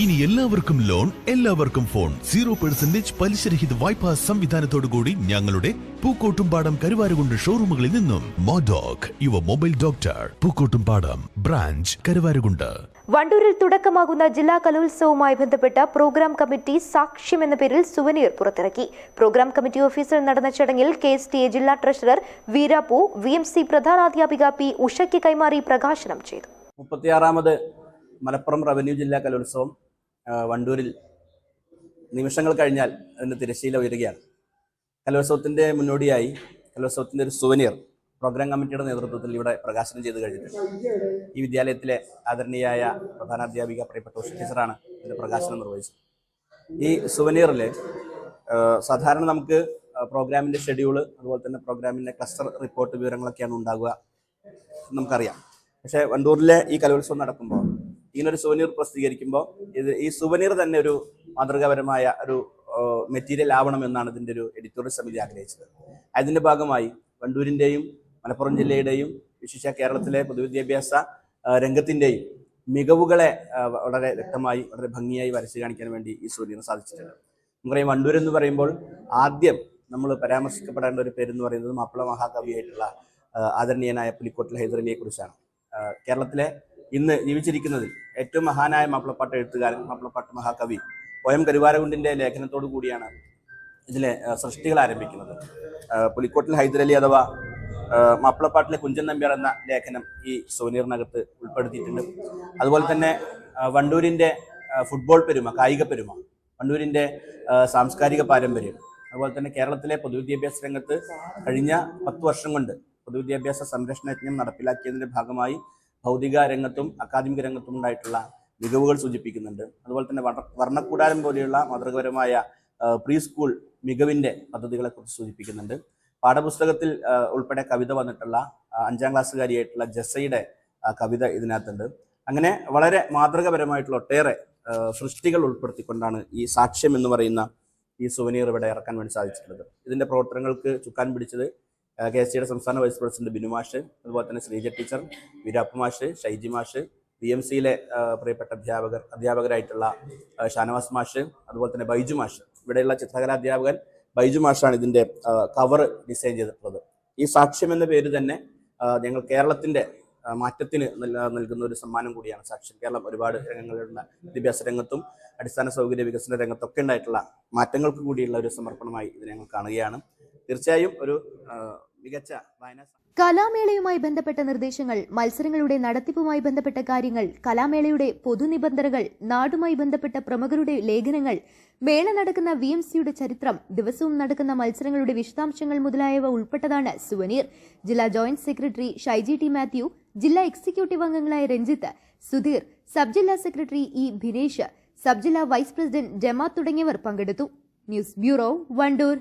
ഇനി എല്ലാവർക്കും ലോൺ എല്ലാവർക്കും ഫോൺ. സീറോ പെർസെന്റേജ് പലിശരഹിത വായ്പാ സംവിധാനത്തോടുകൂടി ഞങ്ങളുടെ പൂക്കോട്ടുംപാടം കരുവാരുകൊണ്ട് ഷോറൂമുകളിൽ നിന്നും. മോഡോക് Yuva mobile doctor Pookkottumpadam branch Karuvarakundu. വണ്ടൂരിൽ തുടക്കമാകുന്ന ജില്ലാ കലോത്സവവുമായി ബന്ധപ്പെട്ട പ്രോഗ്രാം കമ്മിറ്റി സാക്ഷ്യം എന്ന പേരിൽ സുവനീർ പുറത്തിറക്കി. പ്രോഗ്രാം കമ്മിറ്റി ഓഫീസിൽ നടന്ന ചടങ്ങിൽ കെ എസ് ടി എ ജില്ലാ treasurer Veerappu V M C പ്രധാനാധ്യാപിക P ഉഷയ്ക്ക് കൈമാറി പ്രകാശനം ചെയ്തു. മുപ്പത്തിയാറാമത് മലപ്പുറം റവന്യൂ ജില്ലാ കലോത്സവം. വണ്ടൂരിൽ നിമിഷങ്ങൾ കഴിഞ്ഞാൽ അതിന് തിരശ്ശീല ഉയരുകയാണ്. കലോത്സവത്തിന്റെ മുന്നോടിയായി കലോത്സവത്തിന്റെ ഒരു സുവനീർ പ്രോഗ്രാം കമ്മിറ്റിയുടെ നേതൃത്വത്തിൽ ഇവിടെ പ്രകാശനം ചെയ്ത് കഴിഞ്ഞിട്ടുണ്ട്. ഈ വിദ്യാലയത്തിലെ ആദരണീയായ പ്രധാനാധ്യാപിക പ്രിയപ്പെട്ട ഉഷ ടീച്ചറാണ് ഇതിന്റെ പ്രകാശനം നിർവഹിച്ചത്. ഈ സുവനീറിൽ സാധാരണ നമുക്ക് പ്രോഗ്രാമിന്റെ ഷെഡ്യൂൾ അതുപോലെ തന്നെ പ്രോഗ്രാമിന്റെ ക്ലസ്റ്റർ റിപ്പോർട്ട് വിവരങ്ങളൊക്കെയാണ് ഉണ്ടാകുക നമുക്കറിയാം. പക്ഷേ വണ്ടൂരിലെ ഈ കലോത്സവം നടക്കുമ്പോൾ ഇങ്ങനൊരു സുവനീർ പ്രസിദ്ധീകരിക്കുമ്പോൾ ഇത് ഈ സുവനീർ തന്നെ ഒരു മാതൃകാപരമായ ഒരു മെറ്റീരിയൽ ആവണം എന്നാണ് ഇതിന്റെ ഒരു എഡിറ്റോറിയൽ സമിതി ആഗ്രഹിച്ചത്. അതിന്റെ ഭാഗമായി വണ്ടൂരിന്റെയും മലപ്പുറം ജില്ലയുടെയും വിശേഷ കേരളത്തിലെ പൊതുവിദ്യാഭ്യാസ രംഗത്തിന്റെയും മികവുകളെ വളരെ വ്യക്തമായി വളരെ ഭംഗിയായി വരച്ചു കാണിക്കാൻ വേണ്ടി ഈ സൂര്യന് സാധിച്ചിട്ടുണ്ട്. നമുക്കറിയാം വണ്ടൂർ എന്ന് പറയുമ്പോൾ ആദ്യം നമ്മൾ പരാമർശിക്കപ്പെടേണ്ട ഒരു പേരെന്ന് പറയുന്നത് മാപ്പിള മഹാകവിയായിട്ടുള്ള ആദരണീയനായ പുലിക്കോട്ടിൽ ഹൈദരലിയെ കുറിച്ചാണ്. കേരളത്തിലെ ഇന്ന് ജീവിച്ചിരിക്കുന്നതിൽ ഏറ്റവും മഹാനായ മാപ്പിളപ്പാട്ട് എഴുത്തുകാരൻ മാപ്പിളപ്പാട്ട് മഹാകവി ഒ എം കരുവാരകുണ്ടിന്റെ ലേഖനത്തോടു കൂടിയാണ് ഇതിലെ സൃഷ്ടികൾ ആരംഭിക്കുന്നത്. പുലിക്കോട്ടിൽ ഹൈദരലി അഥവാ മാപ്പിളപ്പാട്ടിലെ കുഞ്ചൻ നമ്പ്യാർ എന്ന ലേഖനം ഈ സോനീറിനകത്ത് ഉൾപ്പെടുത്തിയിട്ടുണ്ട്. അതുപോലെ തന്നെ വണ്ടൂരിന്റെ ഫുട്ബോൾ പെരുമ കായിക പെരുമ വണ്ടൂരിന്റെ സാംസ്കാരിക പാരമ്പര്യം അതുപോലെ തന്നെ കേരളത്തിലെ പൊതുവിദ്യാഭ്യാസ രംഗത്ത് കഴിഞ്ഞ പത്ത് വർഷം കൊണ്ട് പൊതുവിദ്യാഭ്യാസ സംരക്ഷണ യജ്ഞം നടപ്പിലാക്കിയതിന്റെ ഭാഗമായി ഭൗതിക രംഗത്തും അക്കാദമിക രംഗത്തും ഉണ്ടായിട്ടുള്ള മികവുകൾ സൂചിപ്പിക്കുന്നുണ്ട്. അതുപോലെ തന്നെ വർണ- വർണക്കൂടാരം പോലെയുള്ള മാതൃകപരമായ പ്രീ സ്കൂൾ മികവിന്റെ പദ്ധതികളെ കുറിച്ച് സൂചിപ്പിക്കുന്നുണ്ട്. പാഠപുസ്തകത്തിൽ ഉൾപ്പെടെ കവിത വന്നിട്ടുള്ള അഞ്ചാം ക്ലാസ്സുകാരിയായിട്ടുള്ള ജസയുടെ കവിത ഇതിനകത്തുണ്ട്. അങ്ങനെ വളരെ മാതൃകപരമായിട്ടുള്ള ഒട്ടേറെ സൃഷ്ടികൾ ഉൾപ്പെടുത്തിക്കൊണ്ടാണ് ഈ സാക്ഷ്യം എന്ന് പറയുന്ന ഈ സുവനീർ ഇവിടെ ഇറക്കാൻ വേണ്ടി സാധിച്ചിട്ടുള്ളത്. ഇതിന്റെ പ്രവർത്തനങ്ങൾക്ക് ചുക്കാൻ പിടിച്ചത് കെ എസ് സിയുടെ സംസ്ഥാന വൈസ് പ്രസിഡന്റ് ബിനു മാഷ് അതുപോലെ തന്നെ ശ്രീജ ടീച്ചർ വീരാപ്പ മാഷ് ഷൈജി മാഷ് പി എം സിയിലെ പ്രിയപ്പെട്ട അധ്യാപകർ അധ്യാപകരായിട്ടുള്ള ഷാനവാസ് മാഷ് അതുപോലെ തന്നെ ബൈജു മാഷ്. ഇവിടെയുള്ള ചിത്രകല അധ്യാപകൻ ബൈജു മാഷാണ് ഇതിന്റെ കവർ ഡിസൈൻ ചെയ്തിട്ടുള്ളത്. ഈ സാക്ഷ്യം എന്ന പേര് തന്നെ ഞങ്ങൾ കേരളത്തിന്റെ മാറ്റത്തിന് നൽകുന്ന ഒരു സമ്മാനം കൂടിയാണ് സാക്ഷ്യം. കേരളം ഒരുപാട് രംഗങ്ങളിലുള്ള വിദ്യാഭ്യാസ രംഗത്തും അടിസ്ഥാന സൗകര്യ വികസന രംഗത്തൊക്കെ ഉണ്ടായിട്ടുള്ള മാറ്റങ്ങൾക്ക് കൂടിയുള്ള ഒരു സമർപ്പണമായി ഇതിനെ ഞങ്ങൾ കാണുകയാണ്. തീർച്ചയായും ഒരു മികച്ച കലാമേളയുമായി ബന്ധപ്പെട്ട നിർദ്ദേശങ്ങൾ മത്സരങ്ങളുടെ നടത്തിപ്പുമായി ബന്ധപ്പെട്ട കാര്യങ്ങൾ കലാമേളയുടെ പൊതുനിബന്ധനകൾ നാടുമായി ബന്ധപ്പെട്ട പ്രമുഖരുടെ ലേഖനങ്ങൾ മേള നടക്കുന്ന വി എം സിയുടെ ചരിത്രം ദിവസവും നടക്കുന്ന മത്സരങ്ങളുടെ വിശദാംശങ്ങൾ മുതലായവ ഉൾപ്പെട്ടതാണ് സുവനീർ. ജില്ലാ joint secretary Shaiji T Mathew ജില്ലാ എക്സിക്യൂട്ടീവ് അംഗങ്ങളായ രഞ്ജിത്ത് സുധീർ സബ് ജില്ലാ സെക്രട്ടറി ഇ ഭിനേഷ് സബ് ജില്ലാ വൈസ് പ്രസിഡന്റ് ജമാ തുടങ്ങിയവർ പങ്കെടുത്തു. News bureau Wandoor.